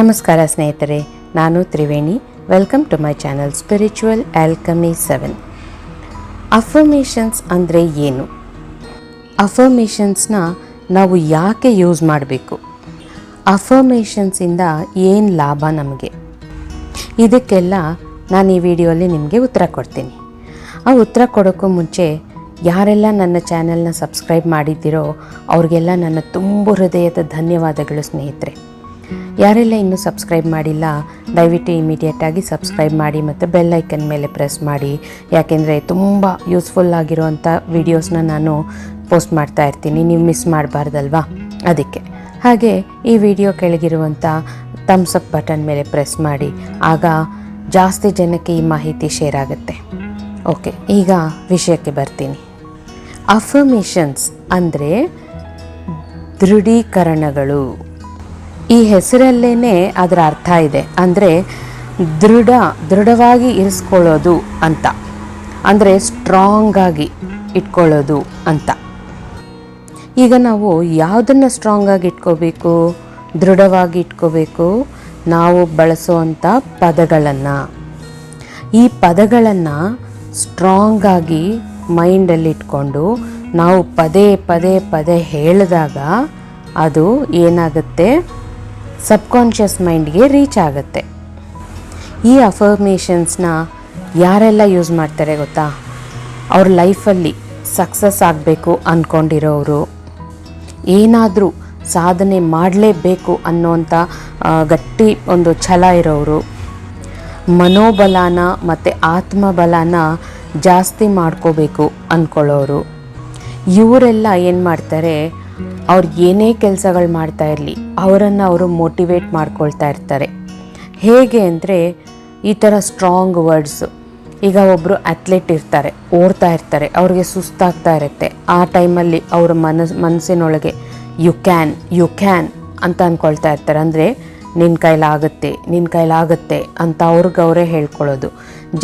ನಮಸ್ಕಾರ ಸ್ನೇಹಿತರೆ, ನಾನು Triveni. Welcome to my channel spiritual alchemy seven affirmations ಅಂದರೆ ಏನು? ಅಫರ್ಮೇಷನ್ಸ್ನ ನಾವು ಯಾಕೆ ಯೂಸ್ ಮಾಡಬೇಕು? ಅಫರ್ಮೇಷನ್ಸಿಂದ ಏನು ಲಾಭ ನಮಗೆ? ಇದಕ್ಕೆಲ್ಲ ನಾನು ಈ ವಿಡಿಯೋಲಿ ನಿಮಗೆ ಉತ್ತರ ಕೊಡ್ತೀನಿ. ಆ ಉತ್ತರ ಕೊಡೋಕ್ಕೂ ಮುಂಚೆ ಯಾರೆಲ್ಲ ನನ್ನ ಚಾನೆಲ್ನ ಸಬ್ಸ್ಕ್ರೈಬ್ ಮಾಡಿದ್ದೀರೋ ಅವ್ರಿಗೆಲ್ಲ ನನ್ನ ತುಂಬ ಹೃದಯದ ಧನ್ಯವಾದಗಳು ಸ್ನೇಹಿತರೆ. ಯಾರೆಲ್ಲ ಇನ್ನೂ ಸಬ್ಸ್ಕ್ರೈಬ್ ಮಾಡಿಲ್ಲ, ದಯವಿಟ್ಟು ಇಮಿಡಿಯೇಟಾಗಿ ಸಬ್ಸ್ಕ್ರೈಬ್ ಮಾಡಿ ಮತ್ತು ಬೆಲ್ ಐಕನ್ ಮೇಲೆ ಪ್ರೆಸ್ ಮಾಡಿ. ಯಾಕೆಂದರೆ ತುಂಬ ಯೂಸ್ಫುಲ್ ಆಗಿರುವಂಥ ವೀಡಿಯೋಸ್ನ ನಾನು ಪೋಸ್ಟ್ ಮಾಡ್ತಾ ಇರ್ತೀನಿ. ನೀವು ಮಿಸ್ ಮಾಡಬಾರ್ದಲ್ವಾ? ಅದಕ್ಕೆ. ಹಾಗೆ ಈ ವಿಡಿಯೋ ಕೆಳಗಿರುವಂಥ ಥಮ್ಸ್ ಅಪ್ ಬಟನ್ ಮೇಲೆ ಪ್ರೆಸ್ ಮಾಡಿ. ಆಗ ಜಾಸ್ತಿ ಜನಕ್ಕೆ ಈ ಮಾಹಿತಿ ಶೇರ್ ಆಗುತ್ತೆ. ಓಕೆ, ಈಗ ವಿಷಯಕ್ಕೆ ಬರ್ತೀನಿ. ಅಫರ್ಮೇಷನ್ಸ್ ಅಂದರೆ ದೃಢೀಕರಣಗಳು. ಈ ಹೆಸರಲ್ಲೇ ಅದರ ಅರ್ಥ ಇದೆ. ಅಂದರೆ ದೃಢ, ದೃಢವಾಗಿ ಇರಿಸ್ಕೊಳ್ಳೋದು ಅಂತ. ಅಂದರೆ ಸ್ಟ್ರಾಂಗ್ ಆಗಿ ಇಟ್ಕೊಳ್ಳೋದು ಅಂತ. ಈಗ ನಾವು ಯಾವುದನ್ನು ಸ್ಟ್ರಾಂಗ್ ಆಗಿ ಇಟ್ಕೋಬೇಕು? ದೃಢವಾಗಿ ಇಟ್ಕೋಬೇಕು? ನಾವು ಬಳಸುವಂಥ ಪದಗಳನ್ನು. ಈ ಪದಗಳನ್ನು ಸ್ಟ್ರಾಂಗ್ ಆಗಿ ಮೈಂಡಲ್ಲಿ ಇಟ್ಕೊಂಡು ನಾವು ಪದೇ ಪದೇ ಪದೇ ಹೇಳಿದಾಗ ಅದು ಏನಾಗುತ್ತೆ? ಸಬ್ಕಾನ್ಷಿಯಸ್ ಮೈಂಡ್ಗೆ ರೀಚ್ ಆಗುತ್ತೆ. ಈ ಅಫರ್ಮೇಷನ್ಸ್ನ ಯಾರೆಲ್ಲ ಯೂಸ್ ಮಾಡ್ತಾರೆ ಗೊತ್ತಾ? ಅವ್ರ ಲೈಫಲ್ಲಿ ಸಕ್ಸಸ್ ಆಗಬೇಕು ಅಂದ್ಕೊಂಡಿರೋರು ಏನಾದರೂ ಸಾಧನೆ ಮಾಡಲೇಬೇಕು ಅನ್ನೋಂಥ ಗಟ್ಟಿ ಒಂದು ಛಲ ಇರೋರು. ಮನೋಬಲನ ಮತ್ತು ಆತ್ಮಬಲನ ಜಾಸ್ತಿ ಮಾಡ್ಕೋಬೇಕು ಅಂದ್ಕೊಳ್ಳೋರು ಇವರೆಲ್ಲ ಏನು ಮಾಡ್ತಾರೆ? ಅವ್ರು ಏನೇ ಕೆಲಸಗಳು ಮಾಡ್ತಾ ಇರಲಿ, ಅವರನ್ನು ಅವರು ಮೋಟಿವೇಟ್ ಮಾಡ್ಕೊಳ್ತಾ ಇರ್ತಾರೆ. ಹೇಗೆ ಅಂದರೆ, ಈ ಥರ ಸ್ಟ್ರಾಂಗ್ ವರ್ಡ್ಸು ಈಗ ಒಬ್ಬರು ಅಥ್ಲೆಟ್ ಇರ್ತಾರೆ, ಓಡ್ತಾ ಇರ್ತಾರೆ, ಅವ್ರಿಗೆ ಸುಸ್ತಾಗ್ತಾ ಇರುತ್ತೆ. ಆ ಟೈಮಲ್ಲಿ ಅವರ ಮನಸ್, ಮನಸ್ಸಿನೊಳಗೆ ಯು ಕ್ಯಾನ್ ಯು ಕ್ಯಾನ್ ಅಂತ ಅಂದ್ಕೊಳ್ತಾ ಇರ್ತಾರೆ. ಅಂದರೆ ನಿನ್ನ ಕೈಲಾಗುತ್ತೆ ನಿನ್ನ ಕೈಲಾಗುತ್ತೆ ಅಂತ ಅವ್ರಿಗೆ ಅವರೇ ಹೇಳ್ಕೊಳ್ಳೋದು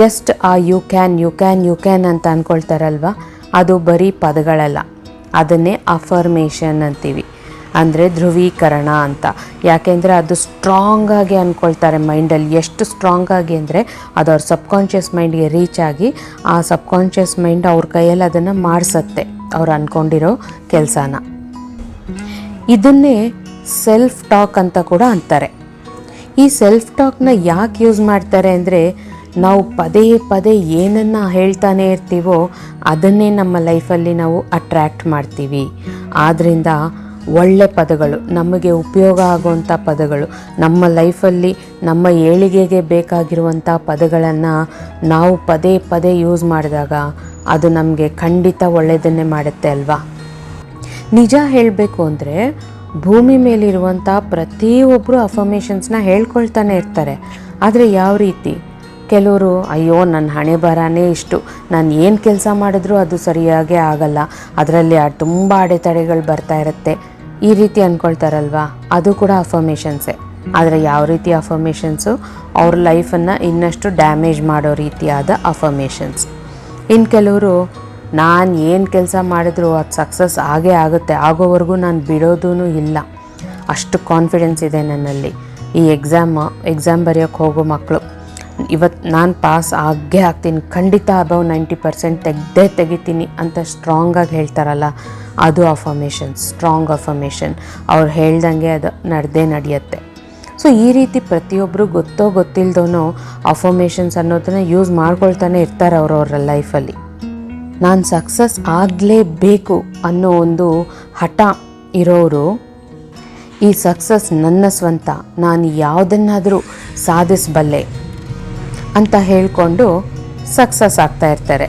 ಜಸ್ಟ್ ಆ you can you can you can ಅಂತ ಅಂದ್ಕೊಳ್ತಾರಲ್ವ ಅದು ಬರೀ ಪದಗಳಲ್ಲ. ಅದನ್ನೇ ಅಫರ್ಮೇಷನ್ ಅಂತೀವಿ. ಅಂದರೆ ಧ್ರುವೀಕರಣ ಅಂತ. ಯಾಕೆಂದರೆ ಅದು ಸ್ಟ್ರಾಂಗ್ ಆಗಿ ಅಂದ್ಕೊಳ್ತಾರೆ ಮೈಂಡಲ್ಲಿ ಎಷ್ಟು ಸ್ಟ್ರಾಂಗ್ ಆಗಿ ಅಂದರೆ ಅದು ಅವ್ರ ಸಬ್ಕಾನ್ಷಿಯಸ್ ಮೈಂಡ್ಗೆ ರೀಚ್ ಆಗಿ ಆ ಸಬ್ಕಾನ್ಷಿಯಸ್ ಮೈಂಡ್ ಅವ್ರ ಕೈಯಲ್ಲಿ ಅದನ್ನು ಮಾಡಿಸತ್ತೆ ಅವ್ರು ಅಂದ್ಕೊಂಡಿರೋ ಕೆಲಸನ. ಇದನ್ನೇ ಸೆಲ್ಫ್ ಟಾಕ್ ಅಂತ ಕೂಡ ಅಂತಾರೆ. ಈ ಸೆಲ್ಫ್ ಟಾಕ್ನ ಯಾಕೆ ಯೂಸ್ ಮಾಡ್ತಾರೆ ಅಂದರೆ ನಾವು ಪದೇ ಪದೇ ಏನನ್ನು ಹೇಳ್ತಾನೆ ಇರ್ತೀವೋ ಅದನ್ನೇ ನಮ್ಮ ಲೈಫಲ್ಲಿ ನಾವು ಅಟ್ರ್ಯಾಕ್ಟ್ ಮಾಡ್ತೀವಿ. ಆದ್ದರಿಂದ ಒಳ್ಳೆ ಪದಗಳು, ನಮಗೆ ಉಪಯೋಗ ಆಗುವಂಥ ಪದಗಳು, ನಮ್ಮ ಲೈಫಲ್ಲಿ ನಮ್ಮ ಏಳಿಗೆಗೆ ಬೇಕಾಗಿರುವಂಥ ಪದಗಳನ್ನು ನಾವು ಪದೇ ಪದೇ ಯೂಸ್ ಮಾಡಿದಾಗ ಅದು ನಮಗೆ ಖಂಡಿತ ಒಳ್ಳೆಯದನ್ನೇ ಮಾಡುತ್ತೆ ಅಲ್ವಾ? ನಿಜ ಹೇಳಬೇಕು ಅಂದರೆ ಭೂಮಿ ಮೇಲಿರುವಂಥ ಪ್ರತಿಯೊಬ್ಬರು ಅಫರ್ಮೇಷನ್ಸ್ನ ಹೇಳ್ಕೊಳ್ತಾನೆ ಇರ್ತಾರೆ. ಆದರೆ ಯಾವ ರೀತಿ? ಕೆಲವರು, ಅಯ್ಯೋ ನನ್ನ ಹಣೆ ಬರಾನೇ ಇಷ್ಟು. ನಾನು ಏನು ಕೆಲಸ ಮಾಡಿದ್ರೂ ಅದು ಸರಿಯಾಗೇ ಆಗಲ್ಲ. ಅದರಲ್ಲಿ ತುಂಬ ಅಡೆತಡೆಗಳು ಬರ್ತಾ ಇರುತ್ತೆ. ಈ ರೀತಿ ಅಂದ್ಕೊಳ್ತಾರಲ್ವಾ ಅದು ಕೂಡ ಅಫರ್ಮೇಷನ್ಸೇ ಆದರೆ ಯಾವ ರೀತಿ ಅಫರ್ಮೇಷನ್ಸು ಅವ್ರ ಲೈಫನ್ನು ಇನ್ನಷ್ಟು ಡ್ಯಾಮೇಜ್ ಮಾಡೋ ರೀತಿಯಾದ ಅಫರ್ಮೇಷನ್ಸ್ ಇನ್ನು ಕೆಲವರು, ನಾನು ಏನು ಕೆಲಸ ಮಾಡಿದ್ರು ಅದು ಸಕ್ಸಸ್ ಆಗೇ ಆಗುತ್ತೆ. ಆಗೋವರೆಗೂ ನಾನು ಬಿಡೋದೂ ಇಲ್ಲ. ಅಷ್ಟು ಕಾನ್ಫಿಡೆನ್ಸ್ ಇದೆ ನನ್ನಲ್ಲಿ. ಈ ಎಕ್ಸಾಮ್ ಎಕ್ಸಾಮ್ ಬರೆಯೋಕ್ಕೆ ಹೋಗೋ ಮಕ್ಕಳು ಇವತ್ತು ನಾನು ಪಾಸ್ ಆಗೇ ಆಗ್ತೀನಿ. ಖಂಡಿತ ಅಬೌವ್ ನೈಂಟಿ ಪರ್ಸೆಂಟ್ ತೆಗ್ದೇ ತೆಗಿತೀನಿ ಅಂತ ಸ್ಟ್ರಾಂಗಾಗಿ ಹೇಳ್ತಾರಲ್ಲ, ಅದು ಅಫರ್ಮೇಷನ್ ಸ್ಟ್ರಾಂಗ್ ಅಫರ್ಮೇಷನ್ ಅವ್ರು ಹೇಳ್ದಂಗೆ ಅದು ನಡೆದೇ ನಡೆಯುತ್ತೆ. ಸೊ ಈ ರೀತಿ ಪ್ರತಿಯೊಬ್ಬರು ಗೊತ್ತೋ ಗೊತ್ತಿಲ್ಲದೋನೋ ಅಫರ್ಮೇಷನ್ಸ್ ಅನ್ನೋದನ್ನ ಯೂಸ್ ಮಾಡ್ಕೊಳ್ತಾನೆ ಇರ್ತಾರೆ ಅವರವ್ರ ಲೈಫಲ್ಲಿ ನಾನು ಸಕ್ಸಸ್ ಆಗಲೇಬೇಕು ಅನ್ನೋ ಒಂದು ಹಠ ಇರೋರು, ಈ ಸಕ್ಸಸ್ ನನ್ನ ಸ್ವಂತ. ನಾನು ಯಾವುದನ್ನಾದರೂ ಸಾಧಿಸಬಲ್ಲೆ. ಅಂತ ಹೇಳಿಕೊಂಡು ಸಕ್ಸಸ್ ಆಗ್ತಾ ಇರ್ತಾರೆ.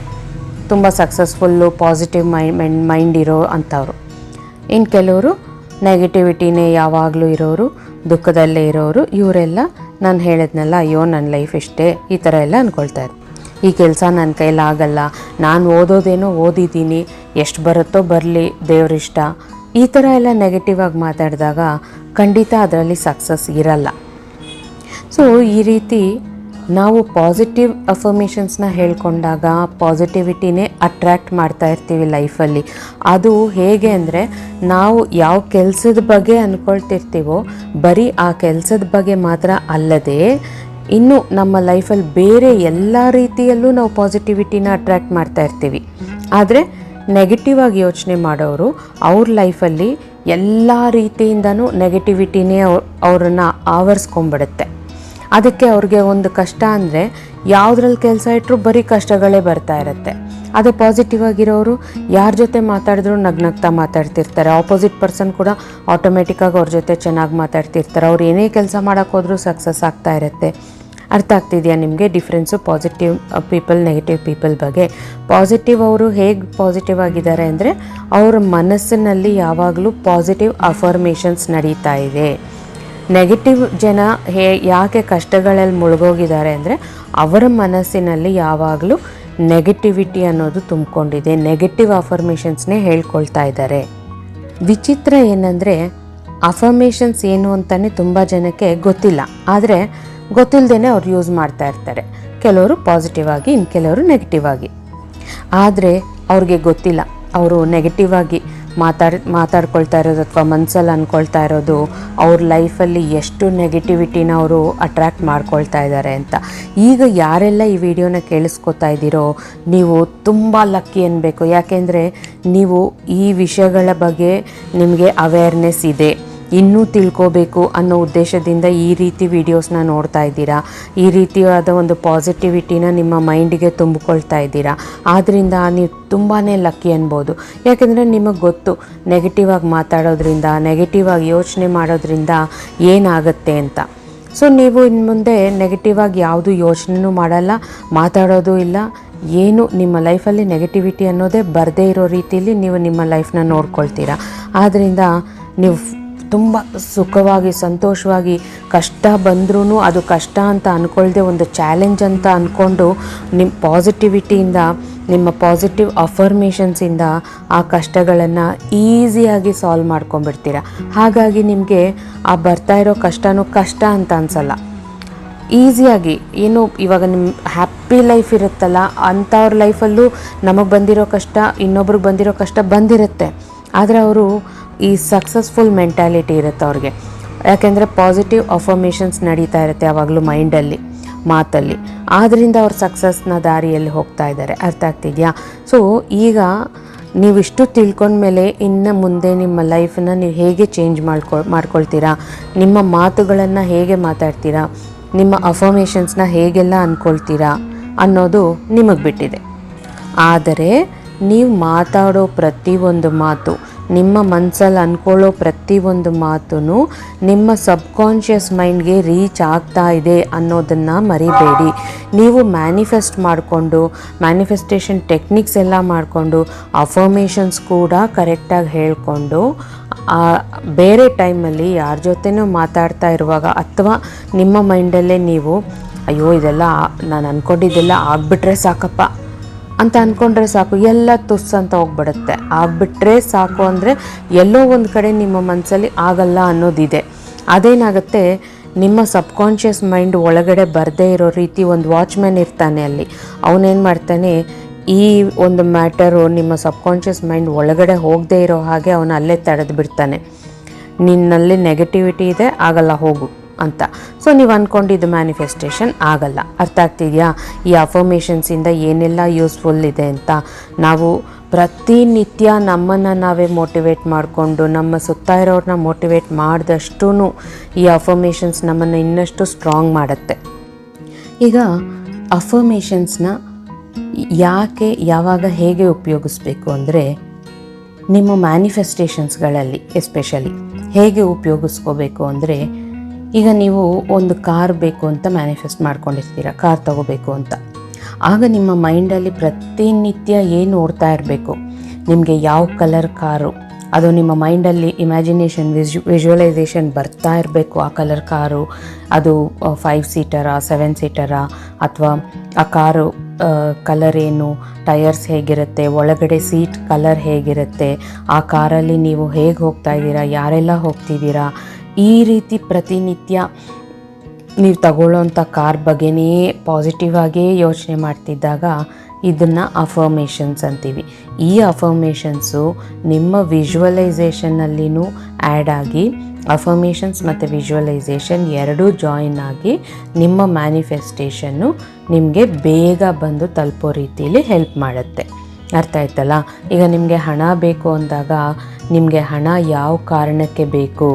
ತುಂಬ ಸಕ್ಸಸ್ಫುಲ್ಲು ಪಾಸಿಟಿವ್ ಮೈಂಡ್ ಮೈಂಡ್ ಇರೋ ಅಂಥವ್ರು. ಇನ್ನು ಕೆಲವರು ನೆಗೆಟಿವಿಟಿನೇ ಯಾವಾಗಲೂ ಇರೋರು, ದುಃಖದಲ್ಲೇ ಇರೋರು, ಇವರೆಲ್ಲ ನಾನು ಹೇಳಿದ್ನಲ್ಲ, ಅಯ್ಯೋ ನನ್ನ ಲೈಫ್ ಇಷ್ಟೇ, ಈ ಥರ ಎಲ್ಲ ಅಂದ್ಕೊಳ್ತಾರೆ ಈ ಕೆಲಸ ನನ್ನ ಕೈಲಾಗಲ್ಲ ನಾನು ಓದೋದೇನೋ ಓದಿದ್ದೀನಿ, ಎಷ್ಟು ಬರುತ್ತೋ ಬರಲಿ ದೇವರಿಷ್ಟ ಈ ಥರ ಎಲ್ಲ ನೆಗೆಟಿವ್ ಆಗಿ ಮಾತಾಡಿದಾಗ ಖಂಡಿತ ಅದರಲ್ಲಿ ಸಕ್ಸಸ್ ಇರಲ್ಲ. ಸೊ ಈ ರೀತಿ ನಾವು ಪಾಸಿಟಿವ್ ಅಫರ್ಮೇಷನ್ಸ್ನ ಹೇಳ್ಕೊಂಡಾಗ ಪಾಸಿಟಿವಿಟಿನೇ ಅಟ್ರ್ಯಾಕ್ಟ್ ಮಾಡ್ತಾ ಇರ್ತೀವಿ ಲೈಫಲ್ಲಿ ಅದು ಹೇಗೆ ಅಂದರೆ, ನಾವು ಯಾವ ಕೆಲಸದ ಬಗ್ಗೆ ಅಂದ್ಕೊಳ್ತಿರ್ತೀವೋ ಬರೀ ಆ ಕೆಲಸದ ಬಗ್ಗೆ ಮಾತ್ರ ಅಲ್ಲದೆ, ಇನ್ನು ನಮ್ಮ ಲೈಫಲ್ಲಿ ಬೇರೆ ಎಲ್ಲ ರೀತಿಯಲ್ಲೂ ನಾವು ಪಾಸಿಟಿವಿಟಿನ ಅಟ್ರ್ಯಾಕ್ಟ್ ಮಾಡ್ತಾ ಇರ್ತೀವಿ. ಆದರೆ ನೆಗೆಟಿವ್ ಆಗಿ ಯೋಚನೆ ಮಾಡೋರು, ಅವ್ರ ಲೈಫಲ್ಲಿ ಎಲ್ಲ ರೀತಿಯಿಂದನೂ ನೆಗೆಟಿವಿಟಿನೇ ಅವ್ರನ್ನ ಆವರಿಸ್ಕೊಂಬಿಡುತ್ತೆ ಅದಕ್ಕೆ ಅವ್ರಿಗೆ ಒಂದು ಕಷ್ಟ ಅಂದರೆ ಯಾವುದ್ರಲ್ಲಿ ಕೆಲಸ ಇಟ್ಟರು ಬರೀ ಕಷ್ಟಗಳೇ ಬರ್ತಾ ಇರುತ್ತೆ. ಅದೇ ಪಾಸಿಟಿವ್ ಆಗಿರೋರು ಯಾರ ಜೊತೆ ಮಾತಾಡಿದ್ರು ನಗ್ನಗ್ತಾ ಮಾತಾಡ್ತಿರ್ತಾರೆ. ಆಪೋಸಿಟ್ ಪರ್ಸನ್ ಕೂಡ ಆಟೋಮೆಟಿಕ್ಕಾಗಿ ಅವ್ರ ಜೊತೆ ಚೆನ್ನಾಗಿ ಮಾತಾಡ್ತಿರ್ತಾರೆ. ಅವ್ರು ಏನೇ ಕೆಲಸ ಮಾಡೋಕ್ಕೋದ್ರೂ ಸಕ್ಸಸ್ ಆಗ್ತಾ ಇರುತ್ತೆ. ಅರ್ಥ ಆಗ್ತಿದೆಯಾ ನಿಮಗೆ? Difference positive people negative people ಬಗ್ಗೆ. ಪಾಸಿಟಿವ್ ಅವರು ಹೇಗೆ ಪಾಸಿಟಿವ್ ಆಗಿದ್ದಾರೆ ಅಂದರೆ ಅವ್ರ ಮನಸ್ಸಿನಲ್ಲಿ ಯಾವಾಗಲೂ ಪಾಸಿಟಿವ್ ಅಫರ್ಮೇಷನ್ಸ್ ನಡೀತಾ ಇದೆ. ನೆಗೆಟಿವ್ ಜನ ಹೇ ಯಾಕೆ ಕಷ್ಟಗಳಲ್ಲಿ ಮುಳುಗೋಗಿದ್ದಾರೆ ಅಂದರೆ ಅವರ ಮನಸ್ಸಿನಲ್ಲಿ ಯಾವಾಗಲೂ ನೆಗೆಟಿವಿಟಿ ಅನ್ನೋದು ತುಂಬಿಕೊಂಡಿದೆ, ನೆಗೆಟಿವ್ ಅಫರ್ಮೇಷನ್ಸ್ನೇ ಹೇಳ್ಕೊಳ್ತಾ ಇದ್ದಾರೆ. ವಿಚಿತ್ರ ಏನಂದರೆ ಅಫರ್ಮೇಷನ್ಸ್ ಏನು ಅಂತಲೇ ತುಂಬ ಜನಕ್ಕೆ ಗೊತ್ತಿಲ್ಲ. ಆದರೆ ಗೊತ್ತಿಲ್ಲದೇ ಅವ್ರು ಯೂಸ್ ಮಾಡ್ತಾ ಇರ್ತಾರೆ. ಕೆಲವರು ಪಾಸಿಟಿವ್ ಆಗಿ ಇನ್ನು ಕೆಲವರು ನೆಗೆಟಿವ್ ಆಗಿ. ಆದರೆ ಅವ್ರಿಗೆ ಗೊತ್ತಿಲ್ಲ. ಅವರು ನೆಗೆಟಿವ್ ಆಗಿ ಮಾತಾಡ್, ಮಾತಾಡ್ಕೊಳ್ತಾ ಇರೋದು ಅಥವಾ ಮನಸ್ಸಲ್ಲಿ ಅಂದ್ಕೊಳ್ತಾ ಇರೋದು ಅವ್ರ ಲೈಫಲ್ಲಿ ಎಷ್ಟು ನೆಗೆಟಿವಿಟಿನ ಅವರು ಅಟ್ರ್ಯಾಕ್ಟ್ ಮಾಡ್ಕೊಳ್ತಾ ಇದ್ದಾರೆ ಅಂತ. ಈಗ ಯಾರೆಲ್ಲ ಈ ವಿಡಿಯೋನ ಕೇಳಿಸ್ಕೊತಾ ಇದ್ದೀರೋ ನೀವು ತುಂಬ ಲಕ್ಕಿ ಅನ್ಬೇಕು. ಯಾಕೆಂದರೆ ನೀವು ಈ ವಿಷಯಗಳ ಬಗ್ಗೆ ನಿಮಗೆ ಅವೇರ್ನೆಸ್ ಇದೆ. ಇನ್ನೂ ತಿಳ್ಕೋಬೇಕು ಅನ್ನೋ ಉದ್ದೇಶದಿಂದ ಈ ರೀತಿ ವಿಡಿಯೋಸ್ನ ನೋಡ್ತಾ ಇದ್ದೀರಾ? ಈ ರೀತಿಯಾದ ಒಂದು ಪಾಸಿಟಿವಿಟಿನ ನಿಮ್ಮ ಮೈಂಡಿಗೆ ತುಂಬಿಕೊಳ್ತಾ ಇದ್ದೀರಾ? ಆದ್ದರಿಂದ ನೀವು ತುಂಬಾ ಲಕ್ಕಿ ಅನ್ಬೋದು. ಯಾಕೆಂದರೆ ನಿಮಗೆ ಗೊತ್ತು ನೆಗೆಟಿವ್ ಆಗಿ ಮಾತಾಡೋದ್ರಿಂದ ನೆಗೆಟಿವ್ ಆಗಿ ಯೋಚನೆ ಮಾಡೋದ್ರಿಂದ ಏನಾಗುತ್ತೆ ಅಂತ. ಸೊ ನೀವು ಇನ್ನು ಮುಂದೆ ನೆಗೆಟಿವ್ ಆಗಿ ಯಾವುದು ಯೋಚನೆನೂ ಮಾಡಲ್ಲ, ಮಾತಾಡೋದು ಇಲ್ಲ. ಏನು ನಿಮ್ಮ ಲೈಫಲ್ಲಿ ನೆಗೆಟಿವಿಟಿ ಅನ್ನೋದೇ ಬರದೇ ಇರೋ ರೀತಿಯಲ್ಲಿ ನೀವು ನಿಮ್ಮ ಲೈಫ್ನ ನೋಡ್ಕೊಳ್ತೀರಾ? ಆದ್ದರಿಂದ ನೀವು ತುಂಬ ಸುಖವಾಗಿ, ಸಂತೋಷವಾಗಿ ಕಷ್ಟ ಬಂದ್ರೂ ಅದು ಕಷ್ಟ ಅಂತ ಅಂದ್ಕೊಳ್ದೆ ಒಂದು ಚಾಲೆಂಜ್ ಅಂತ ಅಂದ್ಕೊಂಡು ನಿಮ್ಮ ಪಾಸಿಟಿವಿಟಿಯಿಂದ, ನಿಮ್ಮ ಪಾಸಿಟಿವ್ ಅಫರ್ಮೇಷನ್ಸಿಂದ ಆ ಕಷ್ಟಗಳನ್ನು ಈಸಿಯಾಗಿ ಸಾಲ್ವ್ ಮಾಡ್ಕೊಂಬಿಡ್ತೀರ ಹಾಗಾಗಿ ನಿಮಗೆ ಆ ಬರ್ತಾ ಇರೋ ಕಷ್ಟನೂ ಕಷ್ಟ ಅಂತ ಅನಿಸಲ್ಲ. ಈಸಿಯಾಗಿ, ಏನು ಇವಾಗ ನಿಮ್ಮ ಹ್ಯಾಪಿ ಲೈಫ್ ಇರುತ್ತಲ್ಲ, ಅಂಥವ್ರ ಲೈಫಲ್ಲೂ ನಮಗೆ ಬಂದಿರೋ ಕಷ್ಟ, ಇನ್ನೊಬ್ರಿಗೆ ಬಂದಿರೋ ಕಷ್ಟ ಬಂದಿರುತ್ತೆ. ಆದರೆ ಅವರು ಈ ಸಕ್ಸಸ್ಫುಲ್ ಮೆಂಟ್ಯಾಲಿಟಿ ಇರುತ್ತೆ ಅವ್ರಿಗೆ. ಯಾಕೆಂದರೆ ಪಾಸಿಟಿವ್ ಅಫರ್ಮೇಷನ್ಸ್ ನಡೀತಾ ಇರುತ್ತೆ ಯಾವಾಗಲೂ ಮೈಂಡಲ್ಲಿ ಮಾತಲ್ಲಿ. ಆದ್ದರಿಂದ ಅವ್ರು ಸಕ್ಸಸ್ನ ದಾರಿಯಲ್ಲಿ ಹೋಗ್ತಾ ಇದ್ದಾರೆ ಅರ್ಥ ಆಗ್ತಿದೆಯಾ? ಸೊ ಈಗ ನೀವಿಷ್ಟು ತಿಳ್ಕೊಂಡ್ಮೇಲೆ ಇನ್ನು ಮುಂದೆ ನಿಮ್ಮ ಲೈಫನ್ನ ನೀವು ಹೇಗೆ ಚೇಂಜ್ ಮಾಡ್ಕೊ, ಮಾಡ್ಕೊಳ್ತೀರಾ? ನಿಮ್ಮ ಮಾತುಗಳನ್ನು ಹೇಗೆ ಮಾತಾಡ್ತೀರಾ? ನಿಮ್ಮ ಅಫರ್ಮೇಷನ್ಸ್ನ ಹೇಗೆಲ್ಲ ಅಂದ್ಕೊಳ್ತೀರಾ ಅನ್ನೋದು ನಿಮಗೆ ಬಿಟ್ಟಿದೆ. ಆದರೆ, ನೀವು ಮಾತಾಡೋ ಪ್ರತಿಯೊಂದು ಮಾತು ನಿಮ್ಮ ಮನಸ್ಸಲ್ಲಿ ಅಂದ್ಕೊಳ್ಳೋ ಪ್ರತಿಯೊಂದು ಮಾತೂ ನಿಮ್ಮ ಸಬ್ಕಾನ್ಷಿಯಸ್ ಮೈಂಡ್ಗೆ ರೀಚ್ ಆಗ್ತಾ ಇದೆ ಅನ್ನೋದನ್ನು ಮರಿಬೇಡಿ. ನೀವು ಮ್ಯಾನಿಫೆಸ್ಟ್ ಮಾಡಿಕೊಂಡು, ಮ್ಯಾನಿಫೆಸ್ಟೇಷನ್ ಟೆಕ್ನಿಕ್ಸ್ ಎಲ್ಲ ಮಾಡಿಕೊಂಡು, ಅಫರ್ಮೇಷನ್ಸ್ ಕೂಡ ಕರೆಕ್ಟಾಗಿ ಹೇಳಿಕೊಂಡು ಬೇರೆ ಟೈಮಲ್ಲಿ ಯಾರ ಜೊತೆನೂ ಮಾತಾಡ್ತಾ ಇರುವಾಗ ಅಥವಾ ನಿಮ್ಮ ಮೈಂಡಲ್ಲೇ ನೀವು, ಅಯ್ಯೋ, ಇದೆಲ್ಲ ನಾನು ಅಂದ್ಕೊಂಡಿದ್ದೆಲ್ಲ ಆಗಿಬಿಟ್ರೆ ಸಾಕಪ್ಪ. ಅಂತ ಅಂದ್ಕೊಂಡ್ರೆ ಸಾಕು, ಎಲ್ಲ ತುಸ್ ಅಂತ ಹೋಗ್ಬಿಡುತ್ತೆ. ಆಗ್ಬಿಟ್ರೆ ಸಾಕು ಅಂದರೆ ಎಲ್ಲೋ ಒಂದು ಕಡೆ ನಿಮ್ಮ ಮನಸ್ಸಲ್ಲಿ ಆಗಲ್ಲ ಅನ್ನೋದಿದೆ. ಅದೇನಾಗುತ್ತೆ, ನಿಮ್ಮ ಸಬ್ಕಾನ್ಷಿಯಸ್ ಮೈಂಡ್ ಒಳಗಡೆ ಬರದೇ ಇರೋ ರೀತಿ ಒಂದು ವಾಚ್ಮ್ಯಾನ್ ಇರ್ತಾನೆ ಅಲ್ಲಿ. ಅವನೇನು ಮಾಡ್ತಾನೆ, ಈ ಒಂದು ಮ್ಯಾಟರು ನಿಮ್ಮ ಸಬ್ಕಾನ್ಷಿಯಸ್ ಮೈಂಡ್ ಒಳಗಡೆ ಹೋಗದೇ ಇರೋ ಹಾಗೆ ಅವನು ಅಲ್ಲೇ ತಡೆದು ಬಿಡ್ತಾನೆ ನಿನ್ನಲ್ಲಿ ನೆಗೆಟಿವಿಟಿ ಇದೆ, ಆಗಲ್ಲ, ಹೋಗು. ಅಂತ. ಸೊ ನೀವು ಅಂದ್ಕೊಂಡಿದ್ದು ಮ್ಯಾನಿಫೆಸ್ಟೇಷನ್ ಆಗಲ್ಲ. ಅರ್ಥ ಆಗ್ತಿದೆಯಾ? ಈ ಅಫರ್ಮೇಷನ್ಸಿಂದ ಏನೆಲ್ಲ ಯೂಸ್ಫುಲ್ ಇದೆ ಅಂತ ನಾವು ಪ್ರತಿನಿತ್ಯ ನಮ್ಮನ್ನು ನಾವೇ ಮೋಟಿವೇಟ್ ಮಾಡಿಕೊಂಡು, ನಮ್ಮ ಸುತ್ತ ಇರೋರನ್ನ ಮೋಟಿವೇಟ್ ಮಾಡಿದಷ್ಟೂ ಈ ಅಫರ್ಮೇಷನ್ಸ್ ನಮ್ಮನ್ನು ಇನ್ನಷ್ಟು ಸ್ಟ್ರಾಂಗ್ ಮಾಡುತ್ತೆ. ಈಗ ಅಫರ್ಮೇಷನ್ಸ್ನ ಯಾಕೆ, ಯಾವಾಗ ಹೇಗೆ ಉಪಯೋಗಿಸ್ಬೇಕು ಅಂದರೆ ನಿಮ್ಮ ಮ್ಯಾನಿಫೆಸ್ಟೇಷನ್ಸ್ಗಳಲ್ಲಿ ಎಸ್ಪೆಷಲಿ ಹೇಗೆ ಉಪಯೋಗಿಸ್ಕೋಬೇಕು ಅಂದರೆ ಈಗ ನೀವು ಒಂದು ಕಾರ್ ಬೇಕು ಅಂತ ಮ್ಯಾನಿಫೆಸ್ಟ್ ಮಾಡ್ಕೊಂಡಿರ್ತೀರ? ಕಾರ್ ತಗೋಬೇಕು ಅಂತ. ಆಗ ನಿಮ್ಮ ಮೈಂಡಲ್ಲಿ ಪ್ರತಿನಿತ್ಯ ಏನು ಓಡ್ತಾ ಇರಬೇಕು? ನಿಮಗೆ ಯಾವ ಕಲರ್ ಕಾರು? ಅದು ನಿಮ್ಮ ಮೈಂಡಲ್ಲಿ ಇಮ್ಯಾಜಿನೇಷನ್ ವಿಜು ವಿಜುವಲೈಸೇಷನ್ ಬರ್ತಾ ಇರಬೇಕು ಆ ಕಲರ್ ಕಾರು. ಅದು ಫೈವ್ ಸೀಟರಾ ಸೆವೆನ್ ಸೀಟರಾ ಅಥವಾ ಆ ಕಾರು ಕಲರ್ ಏನು? ಟಯರ್ಸ್ ಹೇಗಿರುತ್ತೆ? ಒಳಗಡೆ ಸೀಟ್ ಕಲರ್ ಹೇಗಿರುತ್ತೆ? ಆ ಕಾರಲ್ಲಿ ನೀವು ಹೇಗೆ ಹೋಗ್ತಾ ಇದ್ದೀರಾ? ಯಾರೆಲ್ಲ ಹೋಗ್ತಿದ್ದೀರಾ? ಈ ರೀತಿ ಪ್ರತಿನಿತ್ಯ ನೀವು ತಗೊಳ್ಳೋಂಥ ಕಾರ್ ಬಗ್ಗೆನೇ ಪಾಸಿಟಿವ್ ಆಗೇ ಯೋಚನೆ ಮಾಡ್ತಿದ್ದಾಗ ಇದನ್ನು ಅಫರ್ಮೇಷನ್ಸ್ ಅಂತೀವಿ. ಈ ಅಫರ್ಮೇಷನ್ಸು ನಿಮ್ಮ ವಿಜುವಲೈಸೇಷನ್ನಲ್ಲಿನೂ ಆ್ಯಡ್ ಆಗಿ ಅಫರ್ಮೇಷನ್ಸ್ ಮತ್ತು ವಿಜುವಲೈಸೇಷನ್ ಎರಡೂ ಜಾಯಿನ್ ಆಗಿ ನಿಮ್ಮ ಮ್ಯಾನಿಫೆಸ್ಟೇಷನ್ನು ನಿಮಗೆ ಬೇಗ ಬಂದು ತಲುಪೋ ರೀತಿಯಲ್ಲಿ ಹೆಲ್ಪ್ ಮಾಡುತ್ತೆ. ಅರ್ಥ ಆಯ್ತಲ್ಲ? ಈಗ ನಿಮಗೆ ಹಣ ಬೇಕು ಅಂದಾಗ ನಿಮಗೆ ಹಣ ಯಾವ ಕಾರಣಕ್ಕೆ ಬೇಕು?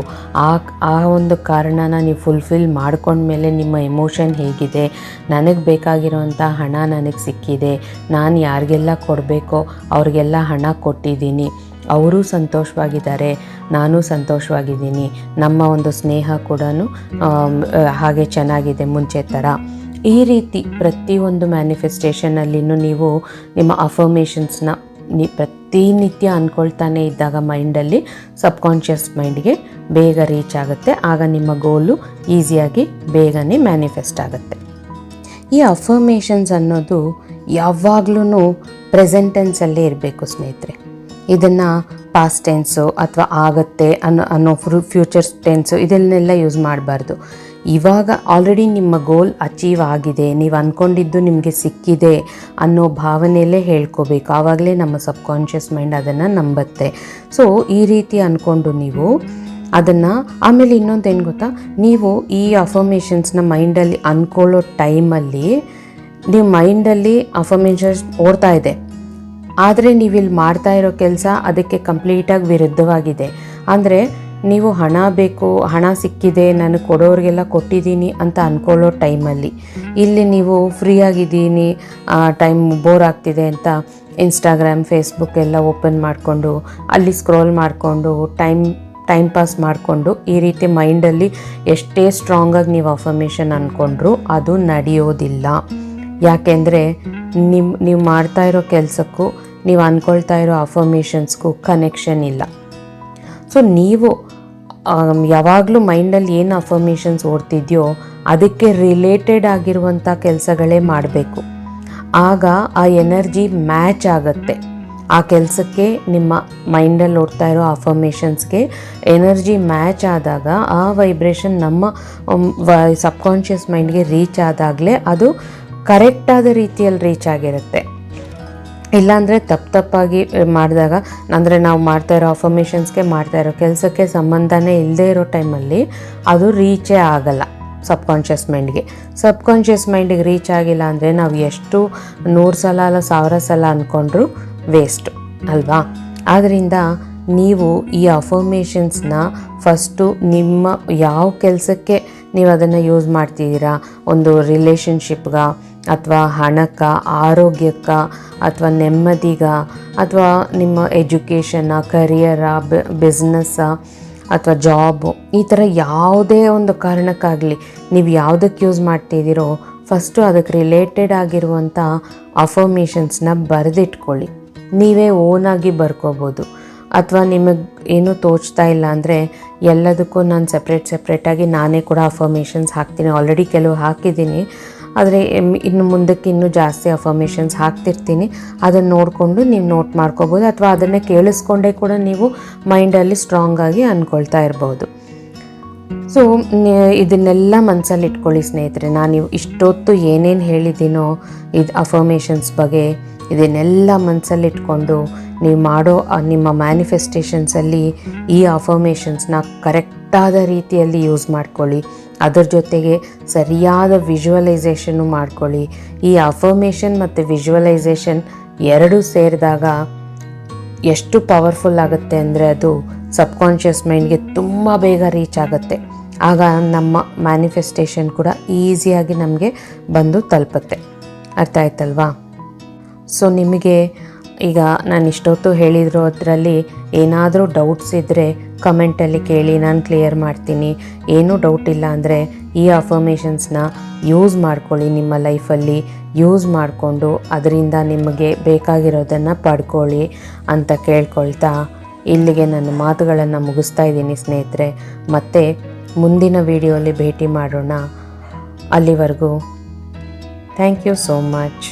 ಆ ಆ ಒಂದು ಕಾರಣನ ನೀವು ಫುಲ್ಫಿಲ್ ಮಾಡ್ಕೊಂಡ್ಮೇಲೆ ನಿಮ್ಮ ಎಮೋಷನ್ ಹೇಗಿದೆ? ನನಗೆ ಬೇಕಾಗಿರೋಂಥ ಹಣ ನನಗೆ ಸಿಕ್ಕಿದೆ. ನಾನು ಯಾರಿಗೆಲ್ಲ ಕೊಡಬೇಕೋ ಅವ್ರಿಗೆಲ್ಲ ಹಣ ಕೊಟ್ಟಿದ್ದೀನಿ. ಅವರು ಸಂತೋಷವಾಗಿದ್ದಾರೆ, ನಾನು ಸಂತೋಷವಾಗಿದ್ದೀನಿ. ನಮ್ಮ ಒಂದು ಸ್ನೇಹ ಕೂಡ ಹಾಗೆ ಚೆನ್ನಾಗಿದೆ ಮುಂಚೆ ಥರ. ಈ ರೀತಿ ಪ್ರತಿಯೊಂದು ಮ್ಯಾನಿಫೆಸ್ಟೇಷನಲ್ಲಿನೂ ನೀವು ನಿಮ್ಮ ಅಫರ್ಮೇಷನ್ಸ್ನ ನೀ ಪ್ರತಿನಿತ್ಯ ಅಂದ್ಕೊಳ್ತಾನೆ ಇದ್ದಾಗ ಮೈಂಡಲ್ಲಿ ಸಬ್ಕಾನ್ಷಿಯಸ್ ಮೈಂಡ್ಗೆ ಬೇಗ ರೀಚ್ ಆಗುತ್ತೆ. ಆಗ ನಿಮ್ಮ ಗೋಲು ಈಸಿಯಾಗಿ ಬೇಗನೆ ಮ್ಯಾನಿಫೆಸ್ಟ್ ಆಗುತ್ತೆ. ಈ ಅಫರ್ಮೇಷನ್ಸ್ ಅನ್ನೋದು ಯಾವಾಗ್ಲೂ ಪ್ರೆಸೆಂಟೆನ್ಸಲ್ಲೇ ಇರಬೇಕು ಸ್ನೇಹಿತರೆ. ಇದನ್ನು ಪಾಸ್ಟ್ ಟೆನ್ಸು ಅಥವಾ ಆಗತ್ತೆ ಅನ್ನೋ ಅನ್ನೋ ಫ್ರೂ ಫ್ಯೂಚರ್ಸ್ ಟೆನ್ಸು ಇದನ್ನೆಲ್ಲ ಯೂಸ್ ಮಾಡಬಾರ್ದು. ಇವಾಗ ಆಲ್ರೆಡಿ ನಿಮ್ಮ ಗೋಲ್ ಅಚೀವ್ ಆಗಿದೆ. ನೀವು ಅಂದ್ಕೊಂಡಿದ್ದು ನಿಮಗೆ ಸಿಕ್ಕಿದೆ ಅನ್ನೋ ಭಾವನೆಯಲ್ಲೇ ಹೇಳ್ಕೋಬೇಕು. ಆವಾಗಲೇ ನಮ್ಮ ಸಬ್ಕಾನ್ಷಿಯಸ್ ಮೈಂಡ್ ಅದನ್ನು ನಂಬತ್ತೆ. ಸೊ ಈ ರೀತಿ ಅಂದ್ಕೊಂಡು ನೀವು ಅದನ್ನು, ಆಮೇಲೆ ಇನ್ನೊಂದು ಏನು ಗೊತ್ತಾ? ನೀವು ಈ ಅಫರ್ಮೇಷನ್ಸ್ನ ಮೈಂಡಲ್ಲಿ ಅಂದ್ಕೊಳ್ಳೋ ಟೈಮಲ್ಲಿ ನೀವು ಮೈಂಡಲ್ಲಿ ಅಫರ್ಮೇಷನ್ಸ್ ಓಡ್ತಾ ಇದೆ. ಆದರೆ ನೀವಿಲ್ಲಿ ಮಾಡ್ತಾ ಇರೋ ಕೆಲಸ ಅದಕ್ಕೆ ಕಂಪ್ಲೀಟಾಗಿ ವಿರುದ್ಧವಾಗಿದೆ. ಅಂದರೆ ನೀವು ಹಣ ಬೇಕು, ಹಣ ಸಿಕ್ಕಿದೆ, ನಾನು ಕೊಡೋರಿಗೆಲ್ಲ ಕೊಟ್ಟಿದ್ದೀನಿ ಅಂತ ಅಂದ್ಕೊಳ್ಳೋ ಟೈಮಲ್ಲಿ. ಇಲ್ಲಿ ನೀವು ಫ್ರೀ ಆಗಿದ್ದೀನಿ ಟೈಮ್ ಬೋರ್ ಆಗ್ತಿದೆ ಅಂತ ಇನ್ಸ್ಟಾಗ್ರಾಮ್ ಫೇಸ್ಬುಕ್ ಎಲ್ಲ ಓಪನ್ ಮಾಡಿಕೊಂಡು, ಅಲ್ಲಿ ಸ್ಕ್ರೋಲ್ ಮಾಡಿಕೊಂಡು, ಟೈಮ್ ಟೈಮ್ ಪಾಸ್ ಮಾಡಿಕೊಂಡು, ಈ ರೀತಿ ಮೈಂಡಲ್ಲಿ ಎಷ್ಟೇ ಸ್ಟ್ರಾಂಗಾಗಿ ನೀವು ಅಫರ್ಮೇಷನ್ ಅಂದ್ಕೊಂಡ್ರು ಅದು ನಡೆಯೋದಿಲ್ಲ. ಯಾಕೆಂದರೆ ನಿಮ್ಮ ನೀವು ಮಾಡ್ತಾ ಇರೋ ಕೆಲಸಕ್ಕೂ, ನೀವು ಅಂದ್ಕೊಳ್ತಾ ಇರೋ ಅಫರ್ಮೇಷನ್ಸ್ಗೂ ಕನೆಕ್ಷನ್ ಇಲ್ಲ. ಸೊ ನೀವು ಯಾವಾಗಲೂ ಮೈಂಡಲ್ಲಿ ಏನು ಅಫರ್ಮೇಷನ್ಸ್ ಓಡ್ತಿದ್ಯೋ ಅದಕ್ಕೆ ರಿಲೇಟೆಡ್ ಆಗಿರುವಂಥ ಕೆಲಸಗಳೇ ಮಾಡಬೇಕು. ಆಗ ಆ ಎನರ್ಜಿ ಮ್ಯಾಚ್ ಆಗುತ್ತೆ. ಆ ಕೆಲಸಕ್ಕೆ ನಿಮ್ಮ ಮೈಂಡಲ್ಲಿ ಓಡ್ತಾ ಇರೋ ಅಫರ್ಮೇಷನ್ಸ್ಗೆ ಎನರ್ಜಿ ಮ್ಯಾಚ್ ಆದಾಗ ಆ ವೈಬ್ರೇಷನ್ ನಮ್ಮ ಸಬ್ಕಾನ್ಷಿಯಸ್ ಮೈಂಡ್ಗೆ ರೀಚ್ ಆದಾಗಲೇ ಅದು ಕರೆಕ್ಟಾದ ರೀತಿಯಲ್ಲಿ ರೀಚ್ ಆಗಿರುತ್ತೆ. ಇಲ್ಲಾಂದರೆ ತಪ್ಪು ತಪ್ಪಾಗಿ ಮಾಡಿದಾಗ, ಅಂದರೆ ನಾವು ಮಾಡ್ತಾ ಇರೋ ಅಫರ್ಮೇಷನ್ಸ್ಗೆ ಮಾಡ್ತಾ ಇರೋ ಕೆಲಸಕ್ಕೆ ಸಂಬಂಧನೇ ಇಲ್ಲದೇ ಇರೋ ಟೈಮಲ್ಲಿ ಅದು ರೀಚೇ ಆಗಲ್ಲ ಸಬ್ಕಾನ್ಷಿಯಸ್ ಮೈಂಡ್ಗೆ ಸಬ್ಕಾನ್ಷಿಯಸ್ ಮೈಂಡಿಗೆ ರೀಚ್ ಆಗಿಲ್ಲ ಅಂದರೆ ನಾವು ಎಷ್ಟು ನೂರು ಸಲ ಅಲ್ಲ ಸಾವಿರ ಸಲ ಅಂದ್ಕೊಂಡ್ರೂ ವೇಸ್ಟು ಅಲ್ವಾ? ಆದ್ದರಿಂದ ನೀವು ಈ ಅಫರ್ಮೇಷನ್ಸ್ನ ಫಸ್ಟು ನಿಮ್ಮ ಯಾವ ಕೆಲಸಕ್ಕೆ ನೀವು ಅದನ್ನು ಯೂಸ್ ಮಾಡ್ತಿದ್ದೀರಾ? ಒಂದು ರಿಲೇಷನ್ಶಿಪ್ಗ ಅಥವಾ ಹಣಕ್ಕ, ಆರೋಗ್ಯಕ್ಕ, ಅಥವಾ ನೆಮ್ಮದಿಗ, ಅಥವಾ ನಿಮ್ಮ ಎಜುಕೇಷನ್ನ ಕರಿಯರ ಬಿಸ್ನೆಸ್ಸ ಅಥವಾ ಜಾಬು ಈ ಥರ ಯಾವುದೇ ಒಂದು ಕಾರಣಕ್ಕಾಗಲಿ ನೀವು ಯಾವುದಕ್ಕೆ ಯೂಸ್ ಮಾಡ್ತಿದ್ದೀರೋ ಫಸ್ಟು ಅದಕ್ಕೆ ರಿಲೇಟೆಡ್ ಆಗಿರುವಂಥ ಅಫರ್ಮೇಷನ್ಸ್ನ ಬರೆದಿಟ್ಕೊಳ್ಳಿ. ನೀವೇ ಓನಾಗಿ ಬರ್ಕೋಬೋದು. ಅಥವಾ ನಿಮಗೆ ಏನೂ ತೋಚ್ತಾ ಇಲ್ಲ ಅಂದರೆ ಎಲ್ಲದಕ್ಕೂ ನಾನು ಸಪ್ರೇಟ್ ಸಪ್ರೇಟಾಗಿ ನಾನೇ ಕೂಡ ಅಫರ್ಮೇಷನ್ಸ್ ಹಾಕ್ತೀನಿ. ಆಲ್ರೆಡಿ ಕೆಲವು ಹಾಕಿದ್ದೀನಿ. ಆದರೆ ಇನ್ನು ಮುಂದಕ್ಕೆ ಇನ್ನೂ ಜಾಸ್ತಿ ಅಫರ್ಮೇಷನ್ಸ್ ಹಾಕ್ತಿರ್ತೀನಿ. ಅದನ್ನು ನೋಡಿಕೊಂಡು ನೀವು ನೋಟ್ ಮಾಡ್ಕೋಬೋದು, ಅಥವಾ ಅದನ್ನೇ ಕೇಳಿಸ್ಕೊಂಡೇ ಕೂಡ ನೀವು ಮೈಂಡಲ್ಲಿ ಸ್ಟ್ರಾಂಗಾಗಿ ಅಂದ್ಕೊಳ್ತಾ ಇರ್ಬೋದು. ಸೊ ಇದನ್ನೆಲ್ಲ ಮನಸ್ಸಲ್ಲಿ ಇಟ್ಕೊಳ್ಳಿ ಸ್ನೇಹಿತರೆ. ನಾನು ಇಷ್ಟೊತ್ತು ಏನೇನು ಹೇಳಿದ್ದೀನೋ, ಇದು ಅಫರ್ಮೇಷನ್ಸ್ ಬಗ್ಗೆ, ಇದನ್ನೆಲ್ಲ ಮನಸ್ಸಲ್ಲಿ ಇಟ್ಕೊಂಡು ನೀವು ಮಾಡೋ ನಿಮ್ಮ ಮ್ಯಾನಿಫೆಸ್ಟೇಷನ್ಸಲ್ಲಿ ಈ ಅಫರ್ಮೇಷನ್ಸ್ನ ಕರೆಕ್ಟಾದ ರೀತಿಯಲ್ಲಿ ಯೂಸ್ ಮಾಡ್ಕೊಳ್ಳಿ. ಅದರ ಜೊತೆಗೆ ಸರಿಯಾದ ವಿಜುವಲೈಸೇಷನ್ನು ಮಾಡ್ಕೊಳ್ಳಿ. ಈ ಅಫರ್ಮೇಷನ್ ಮತ್ತು ವಿಜುವಲೈಸೇಷನ್ ಎರಡೂ ಸೇರಿದಾಗ ಎಷ್ಟು ಪವರ್ಫುಲ್ ಆಗುತ್ತೆ ಅಂದರೆ ಅದು ಸಬ್ಕಾನ್ಷಿಯಸ್ ಮೈಂಡ್ಗೆ ತುಂಬ ಬೇಗ ರೀಚ್ ಆಗುತ್ತೆ. ಆಗ ನಮ್ಮ ಮ್ಯಾನಿಫೆಸ್ಟೇಷನ್ ಕೂಡ ಈಸಿಯಾಗಿ ನಮಗೆ ಬಂದು ತಲುಪುತ್ತೆ. ಅರ್ಥ ಆಯ್ತಲ್ವಾ? ಸೊ ನಿಮಗೆ ಈಗ ನಾನು ಇಷ್ಟೊತ್ತು ಹೇಳಿದ್ರೂ ಅದರಲ್ಲಿ ಏನಾದರೂ ಡೌಟ್ಸ್ ಇದ್ದರೆ ಕಮೆಂಟಲ್ಲಿ ಕೇಳಿ, ನಾನು ಕ್ಲಿಯರ್ ಮಾಡ್ತೀನಿ. ಏನೂ ಡೌಟ್ ಇಲ್ಲ ಅಂದರೆ ಈ ಅಫರ್ಮೇಷನ್ಸ್ನ ಯೂಸ್ ಮಾಡ್ಕೊಳ್ಳಿ ನಿಮ್ಮ ಲೈಫಲ್ಲಿ ಯೂಸ್ ಮಾಡಿಕೊಂಡು ಅದರಿಂದ ನಿಮಗೆ ಬೇಕಾಗಿರೋದನ್ನು ಪಡ್ಕೊಳ್ಳಿ ಅಂತ ಕೇಳ್ಕೊಳ್ತಾ ಇಲ್ಲಿಗೆ ನನ್ನ ಮಾತುಗಳನ್ನು ಮುಗಿಸ್ತಾ ಇದ್ದೀನಿ ಸ್ನೇಹಿತರೆ. ಮತ್ತು ಮುಂದಿನ ವಿಡಿಯೋಲಿ ಭೇಟಿ ಮಾಡೋಣ. ಅಲ್ಲಿವರೆಗೂ ಥ್ಯಾಂಕ್ ಯು ಸೋ ಮಚ್